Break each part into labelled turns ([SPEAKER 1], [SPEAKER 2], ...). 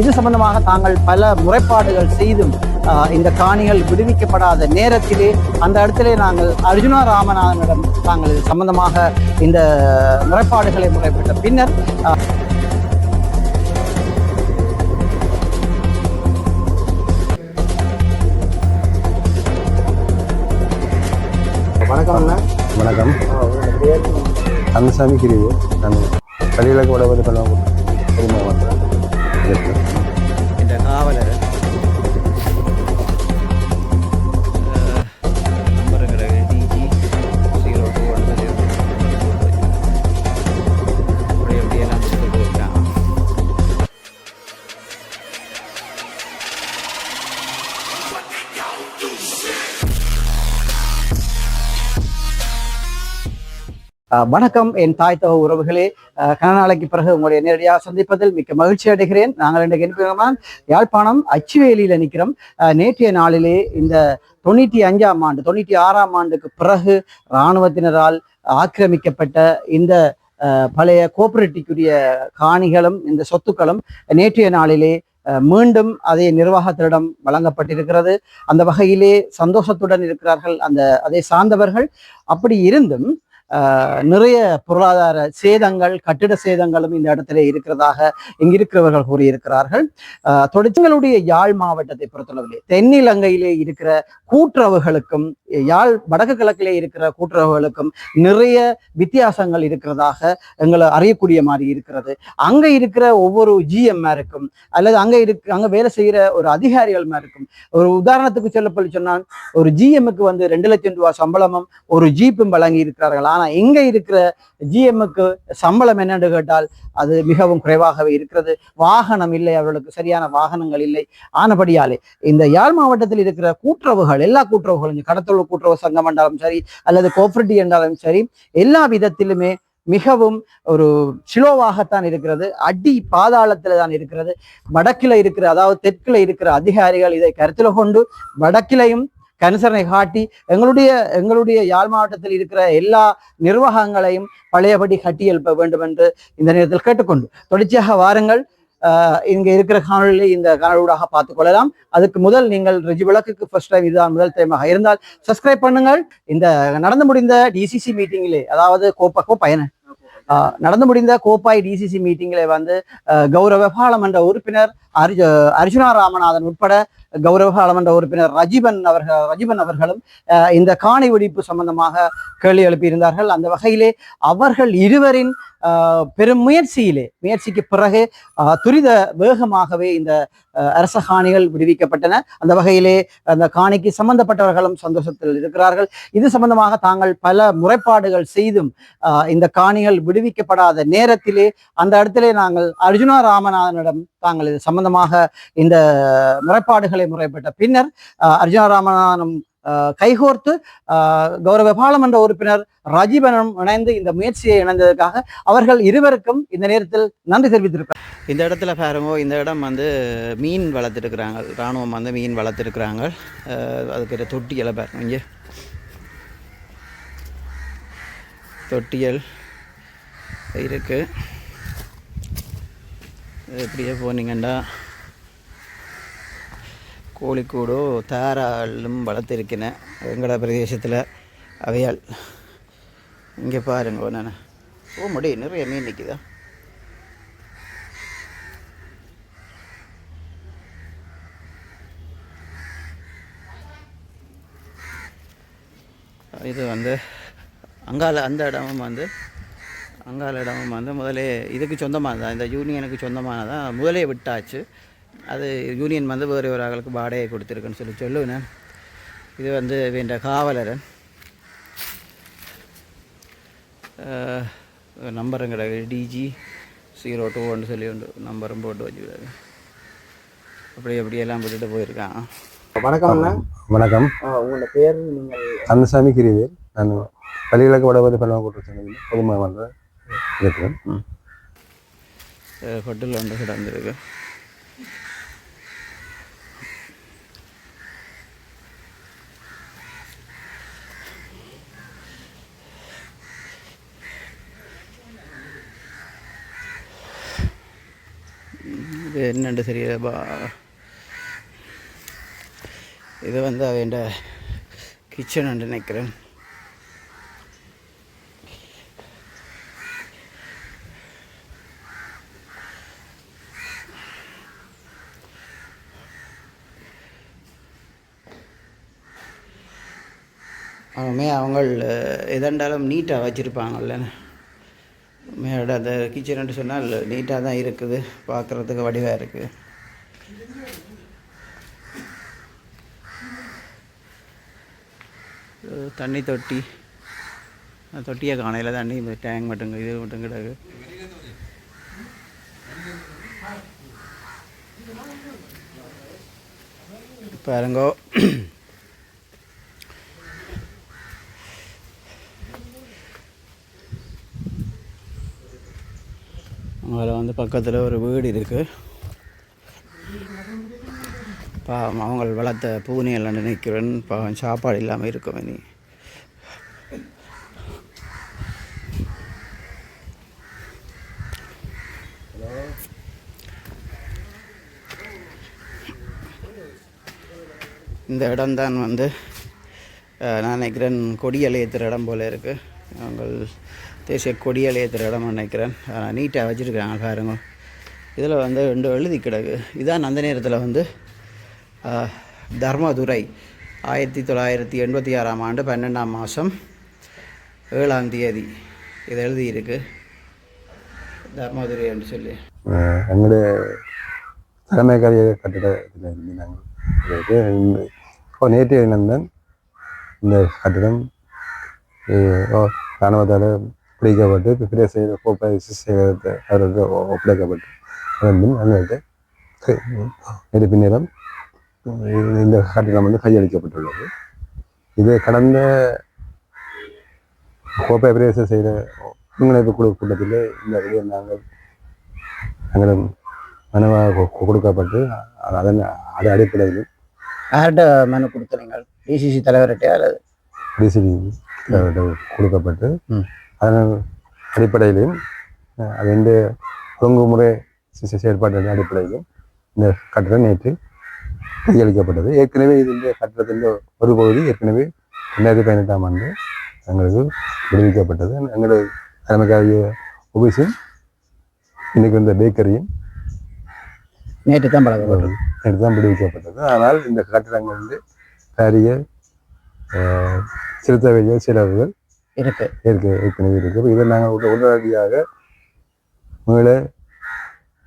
[SPEAKER 1] இது சம்பந்தமாக தாங்கள் பல முறைப்பாடுகள் செய்தும் இந்த காணிகள் விடுவிக்கப்படாத நேரத்திலே அந்த இடத்திலே நாங்கள் அர்ஜுனா ராமநாதனிடம் தாங்கள் இது சம்பந்தமாக இந்த முறைப்பாடுகளை முறைப்பட்ட பின்னர் வணக்கம்
[SPEAKER 2] வணக்கம். கந்தசாமி கிரிவு. நான் வழிவிலக்கு வடபதி பள்ளம்
[SPEAKER 1] வணக்கம். என் தாய் தக உறவுகளே அஹ் கன நாளைக்கு பிறகு உங்களுடைய நேரடியாக சந்திப்பதில் மிக்க மகிழ்ச்சி அடைகிறேன். நாங்கள் இன்றைக்கு என்ன யாழ்ப்பாணம் அச்சுவேலியில் நிற்கிறோம். நேற்றைய நாளிலே இந்த தொண்ணூற்றி அஞ்சாம் ஆண்டு தொண்ணூற்றி ஆறாம் ஆண்டுக்கு பிறகு இராணுவத்தினரால் ஆக்கிரமிக்கப்பட்ட இந்த பழைய கோஆபரேட்டிக்குரிய காணிகளும் இந்த சொத்துக்களும் நேற்றைய நாளிலே மீண்டும் அதே நிர்வாகத்திடம் வழங்கப்பட்டிருக்கிறது. அந்த வகையிலே சந்தோஷத்துடன் இருக்கிறார்கள் அந்த அதை சார்ந்தவர்கள். அப்படி இருந்தும் நிறைய பொருளாதார சேதங்கள் கட்டிட சேதங்களும் இந்த இடத்துல இருக்கிறதாக இங்கிருக்கிறவர்கள் கூறியிருக்கிறார்கள். ஆஹ் தொழிற்சங்களுடைய யாழ் மாவட்டத்தை பொறுத்தளவிலே தென்னிலங்கையிலே இருக்கிற கூட்டுறவுகளுக்கும் யாழ் வடக்கு கிழக்கிலே இருக்கிற கூட்டுறவுகளுக்கும் நிறைய வித்தியாசங்கள் இருக்கிறதாக எங்களை அறியக்கூடிய மாதிரி இருக்கிறது. அங்க இருக்கிற ஒவ்வொரு ஜிஎம்ஆருக்கும் அல்லது அங்க இருக்கு அங்க வேலை செய்கிற ஒரு அதிகாரிகள் இருக்கும் ஒரு உதாரணத்துக்கு சொல்லப்பள்ளி சொன்னால் ஒரு ஜிஎம்முக்கு வந்து ரெண்டு லட்சம் ரூபாய் சம்பளமும் ஒரு ஜீப்பும் வழங்கி இருக்கிறார்கள் ஆனால் இங்க இருக்கிற ஜிஎம்முக்கு சம்பளம் என்னென்று கேட்டால் அது மிகவும் குறைவாகவே இருக்கிறது. வாகனம் இல்லை அவர்களுக்கு சரியான வாகனங்கள் இல்லை. ஆனபடியாலே இந்த யாழ் மாவட்டத்தில் இருக்கிற கூட்டுறவுகள் எல்லா கூட்டுறவுகளும் கடத்தொழில் கூட்டுறவு சங்கம் என்றாலும் சரி அல்லது கோஆபரேட்டிவ் என்றாலும் சரி எல்லா விதத்திலுமே மிகவும் ஒரு சிலோவாகத்தான் இருக்கிறது. அடி பாதாளத்தில் தான் இருக்கிறது. வடக்கில இருக்கிற அதாவது தெற்கில் இருக்கிற அதிகாரிகள் இதை கருத்தில் கொண்டு வடக்கிலையும் கனுசரணை காட்டி எங்களுடைய எங்களுடைய யாழ் மாவட்டத்தில் இருக்கிற எல்லா நிர்வாகங்களையும் பழையபடி கட்டி எழுப்ப வேண்டும் என்று இந்த நேரத்தில் கேட்டுக்கொண்டு தொடர்ச்சியாக வாருங்கள். இங்கே இருக்கிற காணொலியை இந்த காணொலியூடாக பார்த்துக் கொள்ளலாம். அதுக்கு முதல் நீங்கள் ரிஜி விளக்குக்கு ஃபர்ஸ்ட் டைம் இதுதான் முதல் டைமாக இருந்தால் சப்ஸ்கிரைப் பண்ணுங்கள். இந்த நடந்து முடிந்த டிசிசி மீட்டிங்கிலே அதாவது கோப்பா கோப்பயன நடந்து முடிந்த கோப்பாய் டிசிசி மீட்டிங்கிலே வந்து கௌரவ பாராளுமன்ற உறுப்பினர் அர்ஜு அர்ஜுனா ராமநாதன் உட்பட கௌரவ பாராளுமன்ற உறுப்பினர் ரஜீவன் அவர்கள் ரஜீவன் அவர்களும் இந்த காணி வெடிப்பு சம்பந்தமாக கேள்வி எழுப்பியிருந்தார்கள். அந்த வகையிலே அவர்கள் இருவரின் பெரும் முயற்சியிலே முயற்சிக்கு பிறகு துரித வேகமாகவே இந்த அரச காணிகள் விடுவிக்கப்பட்டன. அந்த வகையிலே அந்த காணிக்கு சம்பந்தப்பட்டவர்களும் சந்தோஷத்தில் இருக்கிறார்கள். இது சம்பந்தமாக தாங்கள் பல முறைப்பாடுகள் செய்தும் ஆஹ் இந்த காணிகள் விடுவிக்கப்படாத நேரத்திலே அந்த இடத்திலே நாங்கள் அர்ஜுனா ராமநாதனிடம் தாங்கள் இது சம்பந்தமாக இந்த முறைப்பாடுகளை முறைப்பட்ட பின்னர் ஆஹ் ராமநாதனும் கைகோர்த்து கௌரவ பாராளுமன்ற உறுப்பினர் ராஜீவனும் இணைந்து இந்த முயற்சியை இணைந்ததற்காக அவர்கள் இருவருக்கும் இந்த நேரத்தில் நன்றி தெரிவித்திருக்கிறார் இந்த இடத்துல பாருங்க இந்த இடம் வந்து மீன் வளர்த்துருக்குறாங்க. இராணுவம் வந்து மீன் வளர்த்துருக்குறாங்க. அது பேர் தொட்டியலை பாருங்க இங்கே. தொட்டியல் இருக்குது இப்படியே போனீங்கன்னா கோழிக்கூடோ தாராளும் வளர்த்துருக்கினேன் வெங்கட பிரதேசத்தில். அவையால் இங்கே பாருங்க நான். ஓ முடியும் நிறைய மீன் நிற்கிதா இது வந்து அங்கால அந்த இடமும் வந்து அங்கால இடமும் வந்து முதலே இதுக்கு சொந்தமானதான் இந்த யூனியனுக்கு சொந்தமானதான் முதலே விட்டாச்சு. அது யூனியன் வந்து வேறு ஒரு ஆளுக்கு வாடகை கொடுத்துருக்குன்னு சொல்லி சொல்லுவேன். இது வந்து வேண்ட காவலரன் நம்பருங்கிற டிஜி ஜீரோ டூ ஒன்று சொல்லி உண்டு நம்பரும் போட்டு வச்சுக்கிறாரு அப்படி அப்படியெல்லாம் விட்டுட்டு போயிருக்கான். வணக்கம் அண்ணா.
[SPEAKER 2] வணக்கம்.
[SPEAKER 1] உங்களோட பேர் நீங்கள்
[SPEAKER 2] கந்தசாமி கிரிவு. நான் வழிவிலக்கு வடபதி பள்ளம் கூட்டு பொதுமை பண்ணுறேன் இருக்கிறேன்
[SPEAKER 1] ஹோட்டலில் வந்து கிடந்திருக்கு. இது என்னன்னு தெரியல பா. இது வந்து அவன் கிச்சன் நினைக்கிறேன். அவமே அவங்க எதாண்டாலும் நீட்டாக வச்சுருப்பாங்கல்ல. மேட அந்த கிச்சன் சொன்னால் நீட்டாக தான் இருக்குது பார்க்குறதுக்கு வடிவாக இருக்குது தண்ணி தொட்டி. தொட்டியை காணையில் தண்ணி டேங்க் மட்டும் இது மட்டும் கிடக்கு. பாருங்கோ. அதில் வந்து பக்கத்தில் ஒரு வீடு இருக்குது பாவம் அவங்க வளர்த்த பூனை எல்லாம் நினைக்கிறேன். பாவம் சாப்பாடு இல்லாமல் இருக்கும் நீ இந்த இடம்தான் வந்து நான் நினைக்கிறேன் கொடியல் ஏற்றுற இடம் போல் இருக்குது நாங்கள் தேசிய கொடியால் ஏற்றுற இடம் நினைக்கிறேன். நீட்டாக வச்சுருக்காங்க பாருங்க. இதில் வந்து ரெண்டு எழுதி கிடக்கு. இதான் அந்த நேரத்தில் வந்து தர்மதுரை ஆயிரத்தி தொள்ளாயிரத்தி எண்பத்தி ஆறாம் ஆண்டு பன்னெண்டாம் மாதம் ஏழாம் தேதி இது எழுதியிருக்கு. தர்மதுரை என்று சொல்லி.
[SPEAKER 2] எங்களுடைய தலைமை காரிய கட்டிடத்தில் இருந்து நாங்கள் அதாவது இந்த இப்போ இந்த கட்டிடம் அஹ், பிடிக்கப்பட்டு பிப்ரே செய்த பிரதேச கோப்பை சேகரத்தை அவர்களுக்கு ஒப்படைக்கப்பட்டு அதன் பின் அங்கிட்டு நேற்று இந்த கட்டிடம் வந்து கையளிக்கப்பட்டுள்ளது இது கடந்த கோப்பை பிரதேச செய்த ஒருங்கிணைப்பு குழு கூட்டத்தில் இந்த விடயம் நாங்கள் எங்களும் மனுவாக கொடுக்கப்பட்டு அதன் அது அடிப்படையில்
[SPEAKER 1] யார்கிட்ட மனு கொடுத்தீங்க டிசிசி தலைவர்கிட்ட அல்லது
[SPEAKER 2] டிசிசி தலைவர்கிட்ட
[SPEAKER 1] கொடுக்கப்பட்டு
[SPEAKER 2] அதன் அடிப்படையிலும் அஹ், அது இந்த ஒழுங்குமுறை செயற்பாட்டின் அடிப்படையிலும் இந்த கட்டிடம் நேற்று கையளிக்கப்பட்டது ஏற்கனவே இது இந்த கட்டிடத்தின் ஒரு பகுதி ஏற்கனவே ரெண்டாயிரத்தி பதினெட்டாம் ஆண்டு எங்களுக்கு விடுவிக்கப்பட்டது. எங்களது தலைமைக்காரிய ஆஃபீஸும் இன்னைக்கு வந்த பேக்கரியும்
[SPEAKER 1] நேற்று தான் பழக்கப்பட்டது
[SPEAKER 2] நேற்று தான் விடுவிக்கப்பட்டது. ஆனால் இந்த கட்டிடங்கள் வந்து பாரிய அஹ், செலுத்த
[SPEAKER 1] இருக்கு.
[SPEAKER 2] ஏற்க ஏற்கனவே இருக்கு. அப்ப இதை நாங்கள் உட- உடனடியாக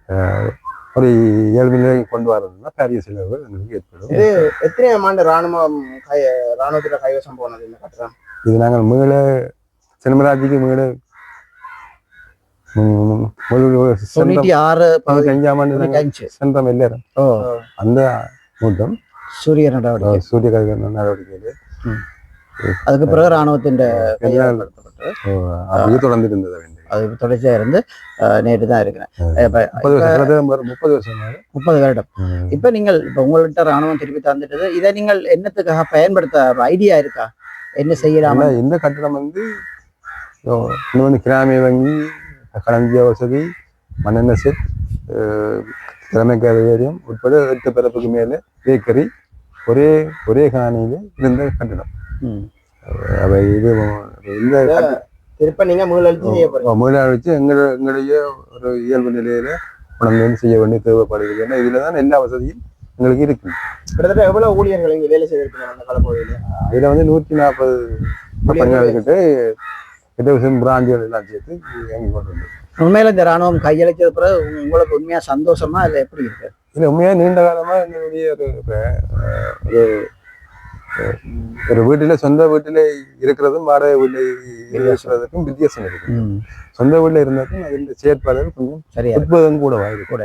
[SPEAKER 2] அஹ், ஒரு இயல்பு நிலைக்கு கொண்டு வரதுன்னா பாரிய செலவுகள் எங்களுக்கு ஏற்படும்.
[SPEAKER 3] இது எத்தனையாம் ஆண்டு ராணுவம் கை ராணுவத்துல கைவசம் போனது இந்த கட்டடம்?
[SPEAKER 2] இது நாங்கள் மீள சினிமராஜிக்கு மீள ம், ம், ஒரு சென்ற
[SPEAKER 1] தொண்ணூற்றி ஆறு
[SPEAKER 2] பதினஞ்சாம் ஆண்டு நாங்கள்
[SPEAKER 1] அஞ்சு
[SPEAKER 2] சென்ற எல்லாரும் அந்த மூட்டம்.
[SPEAKER 1] சூரிய நடவடிக்கை.
[SPEAKER 2] சூரிய நடவடிக்கையில்.
[SPEAKER 1] அதுக்கு பிறகு ராணுவத்தின்
[SPEAKER 2] அப்படியே தொடர்ந்து இருந்தது
[SPEAKER 1] தொடர்ச்சியாக இருந்து நேற்று தான் இருக்கிறேன்.
[SPEAKER 2] முப்பது வருஷம் முப்பது
[SPEAKER 1] வருடம். இப்போ நீங்கள் இப்போ உங்கள்கிட்ட ராணுவம் திருப்பி தந்துட்டது இதை நீங்கள் என்னத்துக்காக பயன்படுத்த ஐடியா இருக்கா? என்ன செய்யலாம்?
[SPEAKER 2] இந்த கட்டடம் வந்து இன்னும் வந்து கிராமிய வங்கி களஞ்சிய வசதி மண்ணெண்ணெய் செட் திறமை காரியம் உட்பட எட்டு பிறப்புக்கு மேலே பேக்கரி ஒரே ஒரே காணியில இருந்த கட்டடம். அவை இது இந்த
[SPEAKER 3] திருப்ப நீங்க மீளெழுச்சி செய்ய போறீங்க
[SPEAKER 2] முதலாளி வச்சு எங்கள எங்களுடைய ஒரு இயல்பு நிலையில உணர்ந்து செய்ய வேண்டிய தேவைப்படுகிறது ஏன்னா இதுல தான் எல்லா வசதியும் எங்களுக்கு இருக்கு
[SPEAKER 3] கிட்டத்தட்ட எவ்வளவு ஊழியர்கள் இங்க வேலை செய்திருக்கீங்க அந்த காலப்பகுதியில
[SPEAKER 2] அதுல வந்து நூற்றி நாற்பது பணியாளர்கிட்ட கிட்ட விஷயம் பிராஞ்சுகள் எல்லாம் சேர்த்து இயங்கி கொண்டு
[SPEAKER 1] உண்மையில இந்த ராணுவம் கையளிச்சது பிறகு உங்களுக்கு உண்மையா சந்தோஷமா இல்லை எப்படி இருக்கு?
[SPEAKER 2] இல்ல உண்மையா நீண்ட காலமா எங்களுடைய ஒரு ஒரு வீட்டுல சொந்த வீட்டுல இருக்கிறதும் வாடகை வீட்டுல இருக்கிறதுக்கும் வித்தியாசம் இருக்கு சொந்த வீட்டுல இருந்ததுக்கும் அதில் செயற்பாடுகள் கொஞ்சம்
[SPEAKER 1] சரியா
[SPEAKER 2] உட்புதம் கூட வாய்ப்பு
[SPEAKER 1] கூட.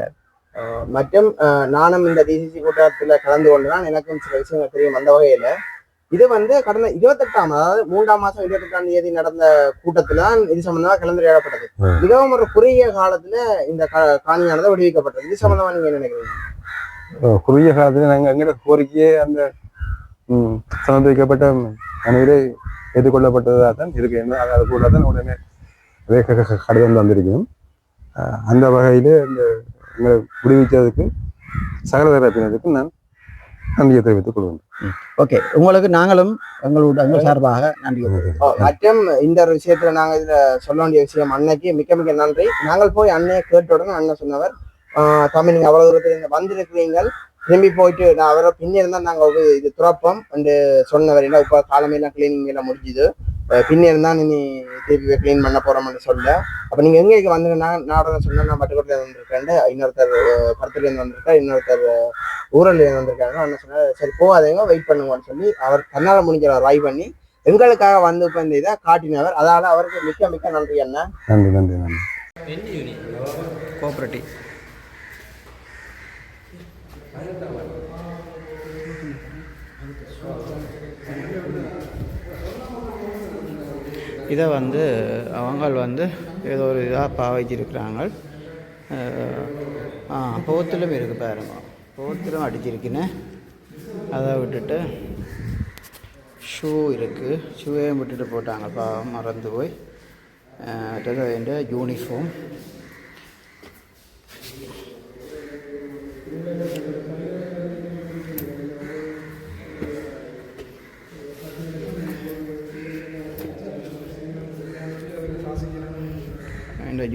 [SPEAKER 3] மற்றும் நானும் இந்த டிசிசி கூட்டத்துல கலந்து கொண்டுதான் எனக்கும் சில விஷயங்கள் தெரியும் அந்த வகையில. இது வந்து கடந்த இருபத்தெட்டாம் அதாவது மூன்றாம் மாசம் இருபத்தெட்டாம் தேதி நடந்த கூட்டத்துல தான் இது சம்பந்தமா கலந்துரையாடப்பட்டது. மிகவும் ஒரு குறுகிய காலத்துல இந்த கா- காணியானது விடுவிக்கப்பட்டது. இது சம்பந்தமா நீங்க என்ன நினைக்கிறீங்க?
[SPEAKER 2] குறுகிய காலத்துல நாங்க எங்களோட கோரிக்கையே அந்த சமர்ப்பிக்கப்பட்ட மனுவிலே ஏற்றுக்கொள்ளப்பட்டதாக தான் இருக்கு அது கூட தான் உடனே அதே க- க- கடிதம் வந்திருக்கணும் அந்த வகையில இந்த எங்களை விடுவித்ததுக்கு சகல தரப்பினருக்கு நான் நன்றியை தெரிவித்துக் கொள்வேன்
[SPEAKER 1] ஓகே. உங்களுக்கு நாங்களும் எங்களோட எங்கள் சார்பாக நன்றி.
[SPEAKER 3] மற்றும் இந்த ஒரு விஷயத்துல நாங்க இதுல சொல்ல வேண்டிய விஷயம் அன்னைக்கு மிக்க மிக்க நன்றி. நாங்கள் போய் அண்ணையை கேட்ட உடனே அண்ணன் சொன்னவர் ஆஹ் தம்பி நீங்க அவ்வளவு தூரத்துல இருந்து வந்திருக்கிறீங்க திரும்பி போயிட்டு நான் அவரை பின்னே இருந்தா நாங்க ஒரு இது துறப்போம். என்று சொன்னவர் என்ன இப்ப காலமையெல்லாம் கிளீனிங் எல்லாம் முடிஞ்சுது. பின்னே இருந்தா நீ திருப்பி கிளீன் பண்ண போறோம்னு சொல்ல. அப்ப நீங்க எங்க இங்க வந்து நான் உடனே சொன்னேன் நான் பட்டுக்கோட்டையில வந்திருக்கேன் இன்னொருத்தர் இருந்து வந்திருக்கார் இன்னொருத்தர் அஹ், ஊரல்ல இருந்து வந்திருக்காங்க அண்ணன் சொன்னார் சரி போகாதீங்க வெயிட் பண்ணுங்கன்னு சொல்லி அவர் தன்னால முடிஞ்ச ட்ரை பண்ணி எங்களுக்காக வந்து இப்ப இந்த இதை காட்டினவர். அதால அவருக்கு மிக்க மிக்க நன்றி அண்ணன்
[SPEAKER 2] நன்றி நன்றி நன்றி.
[SPEAKER 1] கோஆபரேட்டிவ் இதை வந்து அவங்க வந்து ஏதோ ஒரு இதாக பாவிச்சிருக்கிறாங்க. ஆ போத்திலும் இருக்குது பாருங்க. போத்திலும் அடிச்சிருக்கினேன். அதை விட்டுட்டு ஷூ இருக்குது ஷூவையும் விட்டுட்டு போட்டாங்க. பாவம் மறந்து போய். அடுத்தது யூனிஃபார்ம்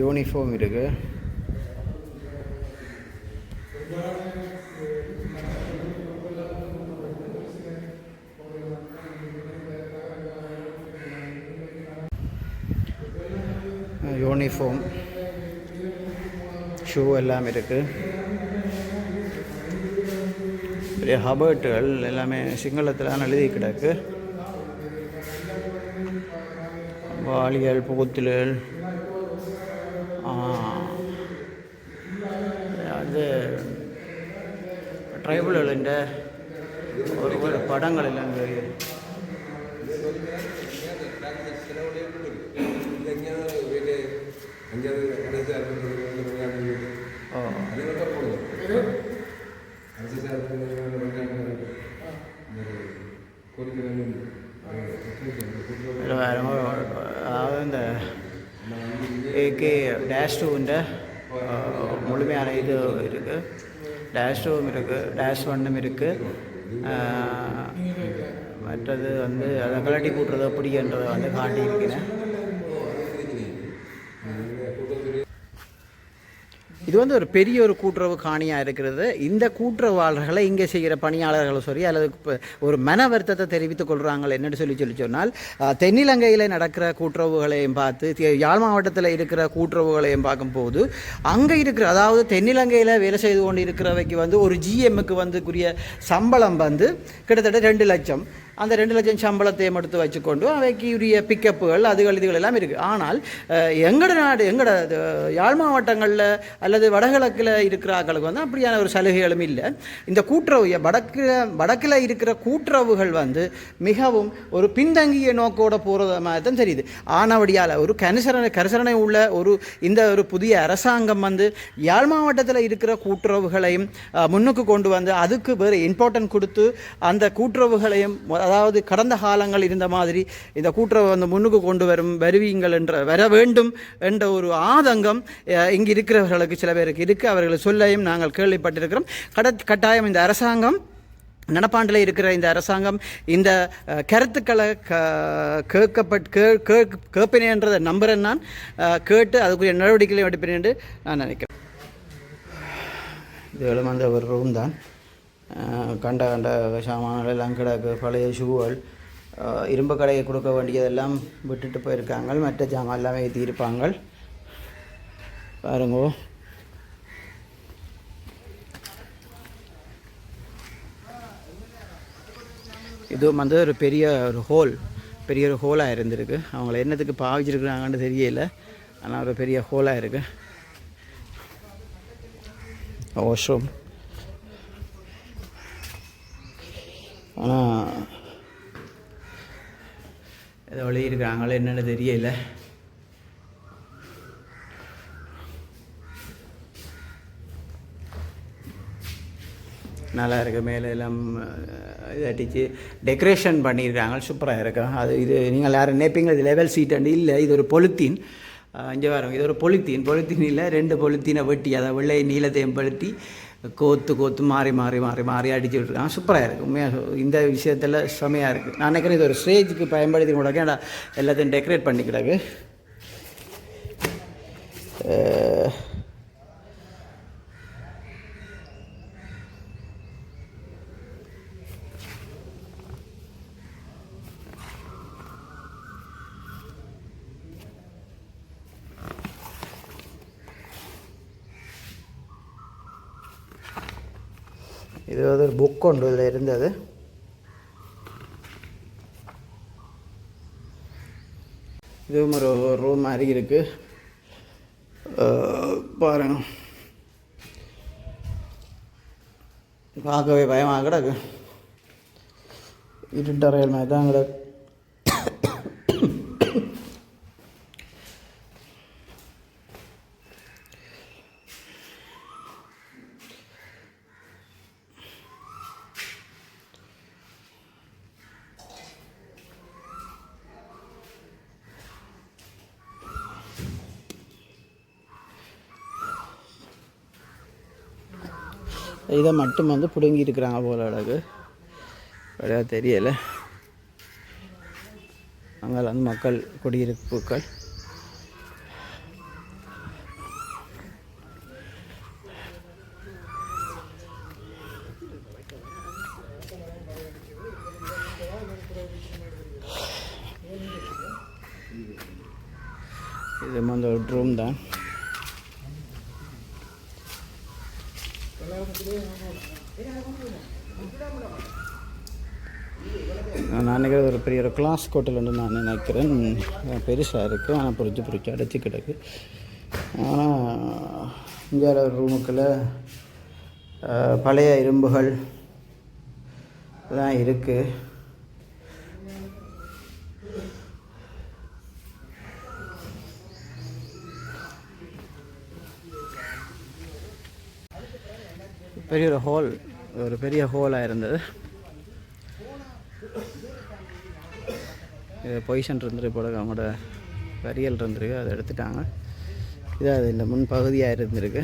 [SPEAKER 1] யூனிஃபார்ம் இருக்கு. யூனிஃபார்ம் ஷூ எல்லாம் இருக்குது பெரிய ஹபர்ட்டுகள் எல்லாமே சிங்களத்தில் எழுதி கிடக்கு. வாளிகள் புகுத்திலல் ട്രൈബിളുകളിന്റെ ഒരുപാട് പടങ്ങളെല്ലാം കയറി. ഡാഷ് ടൂവിന്റെ മുളിമയാണ് ഇത് இருக்குது டேஷ் டூவும் இருக்குது டேஷ் ஒன்றும் இருக்குது மற்றது வந்து அதை கலட்டி கூட்டுறது அப்படின்றத வந்து காட்டியிருக்கிறேன். இது வந்து ஒரு பெரிய ஒரு கூட்டுறவு காணியாக இருக்கிறது. இந்த கூட்டுறவாளர்களை இங்கே செய்கிற பணியாளர்களும் சரி அல்லது ஒரு மன வருத்தத்தை தெரிவித்துக் கொள்கிறாங்களே என்னென்னு சொல்லி சொல்லி சொன்னால் தென்னிலங்கையில் நடக்கிற கூட்டுறவுகளையும் பார்த்து யாழ் மாவட்டத்தில் இருக்கிற கூட்டுறவுகளையும் பார்க்கும்போது அங்கே இருக்கிற அதாவது தென்னிலங்கையில் வேலை செய்து கொண்டு இருக்கிறவைக்கு வந்து ஒரு ஜிஎம்முக்கு வந்து கூடிய சம்பளம் வந்து கிட்டத்தட்ட ரெண்டு லட்சம். அந்த ரெண்டு லட்சம் சம்பளத்தையும் எடுத்து வச்சுக்கொண்டு அவைக்கு உரிய பிக்கப்புகள் அதுகள் இதுகள் எல்லாம் இருக்குது ஆனால் எங்களோட எங்கட நாடு எங்கட யாழ் மாவட்டங்களில் அல்லது வடகிழக்கில் இருக்கிற ஆட்களுக்கு வந்து அப்படியான ஒரு சலுகைகளும் இல்லை. இந்த கூட்டுறவு வடக்கு வடக்கில் இருக்கிற கூட்டுறவுகள் வந்து மிகவும் ஒரு பின்தங்கிய நோக்கோட போகிறத மாதிரி தான் தெரியுது. ஆனவடியால் ஒரு கரிசரணை கரிசரணை உள்ள ஒரு இந்த ஒரு புதிய அரசாங்கம் வந்து யாழ் மாவட்டத்தில் இருக்கிற கூட்டுறவுகளையும் முன்னுக்கு கொண்டு வந்து அதுக்கு வேறு இம்பார்ட்டன்ட் கொடுத்து அந்த கூட்டுறவுகளையும் அதாவது கடந்த காலங்கள் இருந்த மாதிரி இந்த கூட்டுறவு வந்து முன்னுக்கு கொண்டு வரும் வருவீங்கள் என்ற வர வேண்டும் என்ற ஒரு ஆதங்கம் இங்கே இங்கு இருக்கிறவர்களுக்கு சில பேருக்கு இருக்குது அவர்களை சொல்லையும் நாங்கள் கேள்விப்பட்டிருக்கிறோம். கட கட்டாயம் இந்த அரசாங்கம் நடப்பாண்டில் இருக்கிற இந்த அரசாங்கம் இந்த கருத்துக்களை க கேட்கப்பட் கே கேக்- கேட்பினேன்றதை நம்புகிறேன் நான். கேட்டு அதுக்குரிய நடவடிக்கைகளையும் எடுப்பேன் என்று நான் நினைக்கிறேன். இது அந்த ஒரு ரூம் தான். கண்ட கண்ட சாமான்கள் எல்லாம் கிடக்கு பழைய ஷூகள் இரும்பு கடையை கொடுக்க வேண்டியதெல்லாம் விட்டுட்டு போயிருக்காங்க. மற்ற ஜாமான் எல்லாம் ஏற்றியிருப்பாங்க பாருங்கோ. இதுவும் வந்து ஒரு பெரிய ஒரு ஹோல் பெரிய ஒரு ஹோலாக இருந்திருக்கு. அவங்கள என்னத்துக்கு பாவிச்சிருக்கிறாங்கன்னு தெரியல. ஆனால் ஒரு பெரிய ஹோலாக இருக்குது வாஷ்ரூம் ஆனால் ஏதோ வெளியிருக்காங்களே என்னென்னு தெரியல. நல்லா இருக்கு மேலே எல்லாம் இதாட்டிச்சு. டெக்கரேஷன் பண்ணியிருக்காங்க சூப்பராக இருக்கும் அது இது நீங்கள் யாரும் நினைப்பீங்க இது லெவல் சீட் இல்லை இது ஒரு பொலித்தீன். இங்கே வாரம் இது ஒரு பொலித்தீன். பொலித்தீன் இல்லை ரெண்டு பொலித்தீனை வெட்டி அதை வெள்ளை நீளத்தையும் பழுத்தி கோத்து கோத்து மாறி மாறி மாறி மாறி அடிச்சு இருக்கான். சூப்பராக இருக்குது உண்மையாக இந்த விஷயத்தில் செமையாக இருக்குது நான் நினைக்கிறேன் இது ஒரு ஸ்டேஜுக்கு பயன்படுத்தி கூட ஏன்னா எல்லாத்தையும் டெக்கரேட் பண்ணிக்கிறாங்க கிடக்கு ஒரு புக் உண்டு இதில் இருந்தது. இதுவும் ஒரு ரூம் மாதிரி இருக்குது பாருங்க. பார்க்கவே பயமாக கிடக்கு. இருட்டறையல் மாதிரி தான் கிடக்கு இதை மட்டும் வந்து பிடுங்கி இருக்கிறாங்க போல அழகு. அப்படியா தெரியலை. அங்கே வந்து மக்கள் குடியிருப்புகள் இது வந்து ஒரு ரூம் தான் நான் நினைக்கிறது ஒரு பெரிய ஒரு கிளாஸ் ஹோட்டல்னு நான் நினைக்கிறேன். பெருசாக இருக்குது ஆனால் புரிஞ்சு புரிச்சு அடைச்சி கிடக்கு. ஆனால் இங்கே ஒரு ரூமுக்குள்ள பழைய இரும்புகள் தான் இருக்குது பெரிய ஒரு ஹால் ஒரு பெரிய ஹாலாக இருந்தது. இது பொசிஷன் இருந்துருக்கு போல அவங்களோட வரியல் இருந்திருக்கு அதை எடுத்துட்டாங்க. இது அது இந்த முன் பகுதியாக இருந்திருக்கு.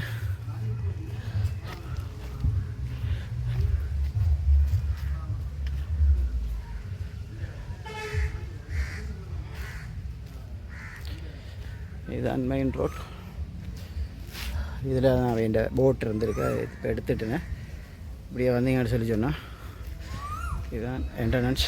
[SPEAKER 1] இதுதான் மெயின் ரோட் இதில் தான் வேண்ட போட் இருந்திருக்கு இப்போ எடுத்துட்டேன் இப்படியே வந்தீங்கன்னு சொல்லி சொன்னால் இதுதான் என்டர்னன்ஸ்